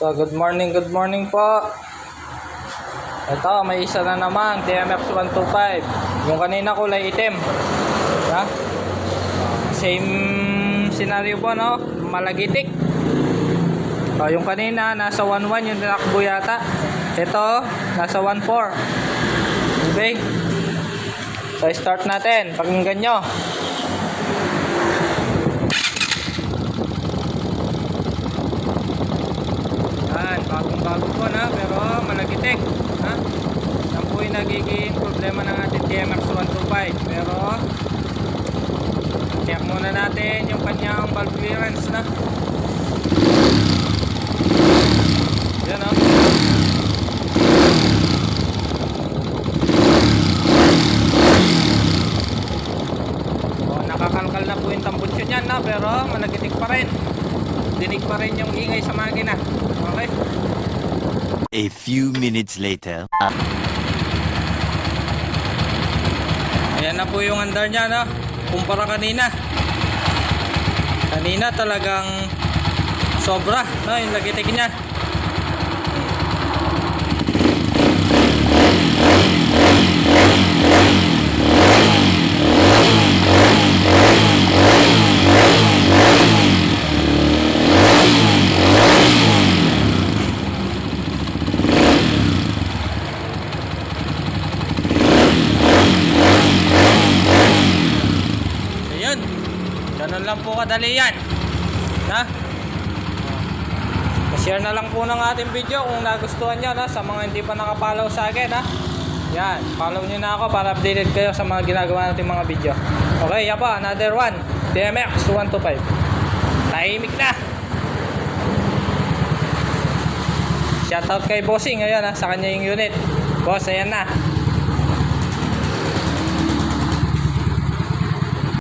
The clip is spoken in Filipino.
So, good morning, good morning po. Ito, may isa na naman, TMX 125. Yung kanina kulay itim. Ha? Same scenario po, no? Malagitik. O, yung kanina, nasa 1.1 yung tinakbo yata. Ito, nasa 1.4. Okay? So, start natin. Pakinggan nyo. Po na, pero malagitik. Ha? Yan po yung nagiging problema ng ating TMX 125. Pero, check muna natin yung kanyang valve clearance na. Yan o. O, nakakalkal na po yung tambutso niyan na, pero malagitik pa rin. Dinig pa rin yung ingay sa makina. Okay? A few minutes later. Ayan na po yung andar niya, no? Kumpara kanina. Kanina talagang sobra, no? Yung lagitik niya. Lang po kadali yan. Ha? share na lang po ng ating video kung nagustuhan nyo na sa mga hindi pa nakapollow sa akin ha. Yan, follow nyo na ako para updated kayo sa mga ginagawa natin mga video. Okay, yan pa, another one. DMX 125. Tahimik na. Shoutout kay Bossing, ayan ha, sa kanya yung unit. Boss, ayan na.